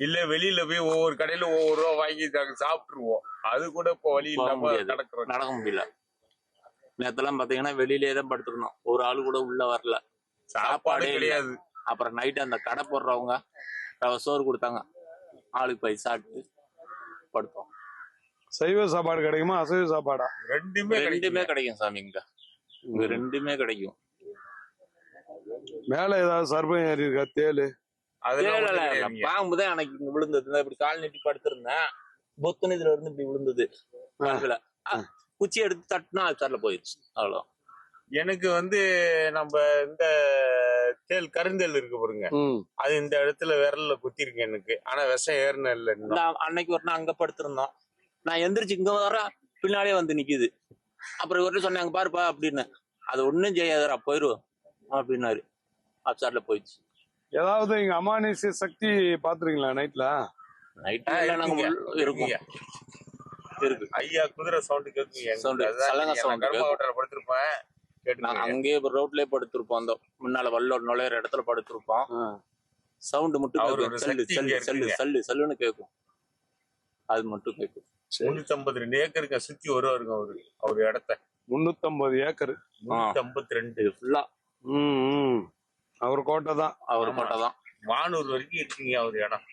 இல்ல வெளியில போய் ஒவ்வொரு கடையில ஒவ்வொரு ரூபா வாங்கி சாப்பிட்டுருவோம். அது கூட இப்போ வழி இல்லாம. நடக்கிறோம் நடக்க முடியல. நேத்தெல்லாம் பாத்தீங்கன்னா வெளியிலே தான் படுத்திருந்தோம். ஒரு ஆளு கூட உள்ள வரல. சாப்பாடு. கிடையாது. அப்புறம் நைட்டு அந்த கடை போடுறவங்க ரவை சோறு கொடுத்தாங்க. ஆளுக்கு போய் சாப்பிட்டு படுத்தோம். சைவ சாப்பாடு கிடைக்குமா அசைவ சாப்பாடா? ரெண்டுமே ரெண்டுமே கிடைக்கும் சாமி இங்க. இங்க ரெண்டுமே கிடைக்கும். மேல ஏதாவது சர்பம் ஏறி இருக்கா? தேளு. அதெல்லாம் இல்ல, ஒண்ணும் இல்ல, இல்ல. கிடையாதுங்க. பாம்பு தான் எனக்கு விழுந்தது. இப்படி கால் நீட்டி படுத்திருந்தேன். பொத்துன்னு இதுல இருந்து இப்படி விழுந்தது. குச்சி எடுத்து தட்டினா அதுல போயிடுச்சு அவ்வளோ. எனக்கு வந்து நம்ம இந்த தேல் கருந்தேல் இருக்கு பாருங்க. அது இந்த இடத்துல விரல்ல குத்திருக்கு எனக்கு. ஆனா விஷம் ஏறின இல்ல அன்னைக்கு ஒரு நாள் அங்க படுத்திருந்தோம். நான் எந்திரிச்சு இங்க வர பின்னாலே வந்து நிக்குது. அப்புறம் இவர்கிட்ட சொன்னாங்க பாருப்பா அப்படின்னு. அது ஒண்ணும் செய்யாதரா போயிரும் அப்படின்னாரு. அப்சாட்ல போயிடுச்சு. ஏதாவது இங்க அமானுஷ்ய சக்தி பாத்துறீங்களா நைட்ல? இருக்கும். இருக்கு. ஐயா குதிரை சவுண்ட் கேக்குங்க Sound, சலங்க sound கர்மா. ஓட்டல படுத்திருப்பேன். நாங்க அங்கேயே ரோட்லயே படுத்திருப்போம். அந்த முன்னால வல்லோட நுழையிற இடத்துல படுத்திருப்போம். சவுண்ட் மட்டும் சல்லு சல்லுன்னு கேக்கும். அது மட்டும் கேக்கும். முன்னூத்தி ஐம்பது ரெண்டு ஏக்கருங்க சுத்தி வருவாருங்க அவரு அவரு இடத்த. முன்னூத்தம்பது ஏக்கர். முன்னூத்தி ஐம்பத்தி ரெண்டு ஃபுல்லா அவர் கோட்டை தான் அவர். மட்டும் தான் வானூர் வரைக்கும் இருக்குங்க அவர் இடம்.